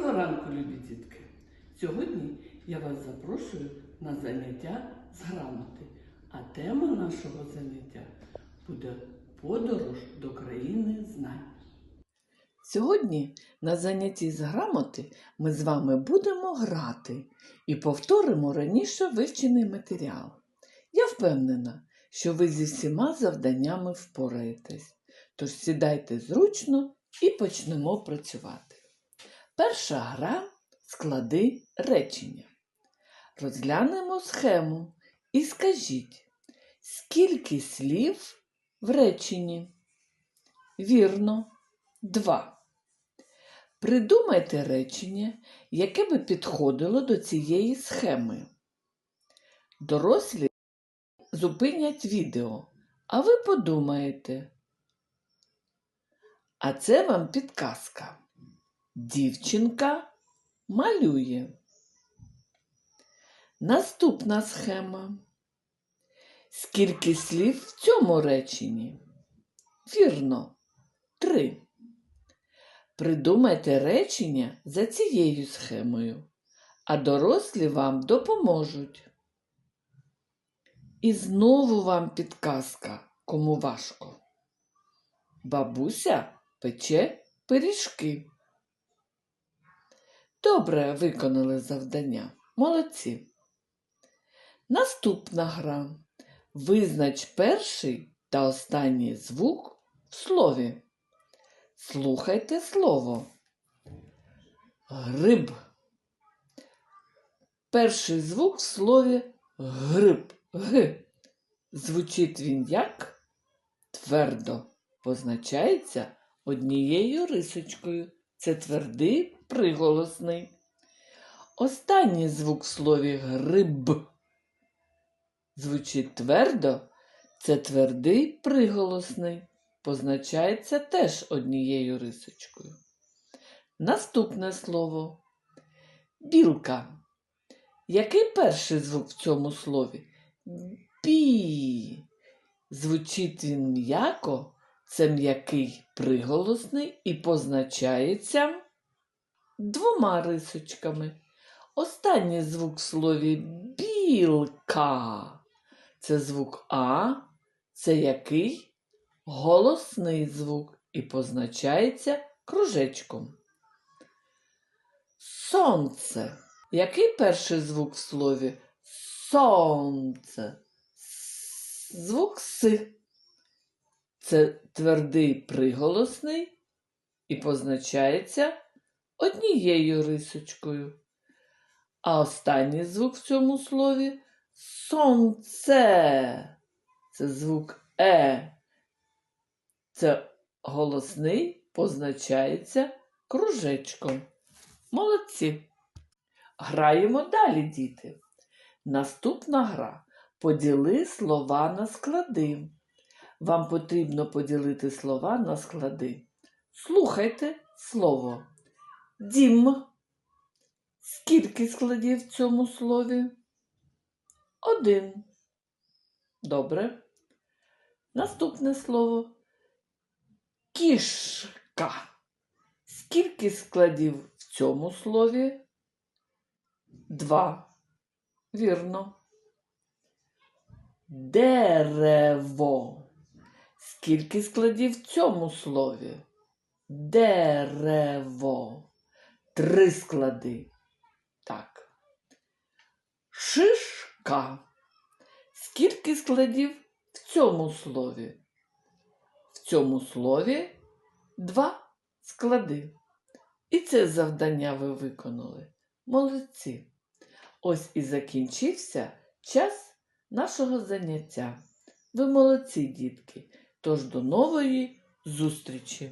Доброго ранку, любі дітки! Сьогодні я вас запрошую на заняття з грамоти. А тема нашого заняття буде подорож до країни знань. Сьогодні на занятті з грамоти ми з вами будемо грати і повторимо раніше вивчений матеріал. Я впевнена, що ви зі всіма завданнями впораєтесь. Тож сідайте зручно і почнемо працювати. Перша гра склади речення. Розглянемо схему і скажіть, скільки слів в реченні? Вірно, два. Придумайте речення, яке би підходило до цієї схеми. Дорослі зупинять відео, а ви подумаєте. А це вам підказка. Дівчинка малює. Наступна схема. Скільки слів в цьому реченні? Вірно, три. Придумайте речення за цією схемою, а дорослі вам допоможуть. І знову вам підказка, кому важко. Бабуся пече пиріжки. Добре виконали завдання. Молодці. Наступна гра. Визнач перший та останній звук в слові. Слухайте слово. Гриб. Перший звук в слові гриб. Г. Звучить він як твердо позначається однією рисочкою. Це твердий приголосний. Останній звук в слові гриб. Звучить твердо, це твердий приголосний, позначається теж однією рисочкою. Наступне слово білка. Який перший звук в цьому слові? Бі. Звучить він м'яко, це м'який приголосний і позначається двома рисочками. Останній звук в слові білка. Це звук А, це який голосний звук і позначається кружечком. Сонце. Який перший звук в слові сонце? Звук С. Це твердий приголосний і позначається однією рисочкою. А останній звук в цьому слові сонце. Це звук Е. Це голосний позначається кружечком. Молодці. Граємо далі, діти. Наступна гра. Поділи слова на склади. Вам потрібно поділити слова на склади. Слухайте слово. Дім. Скільки складів в цьому слові? Один. Добре. Наступне слово. Кішка. Скільки складів в цьому слові? Два. Вірно. Дерево. Скільки складів в цьому слові? Дерево. Три склади. Так. Шишка. Скільки складів в цьому слові? В цьому слові два склади. І це завдання ви виконали. Молодці. Ось і закінчився час нашого заняття. Ви молодці, дітки. Тож до нової зустрічі!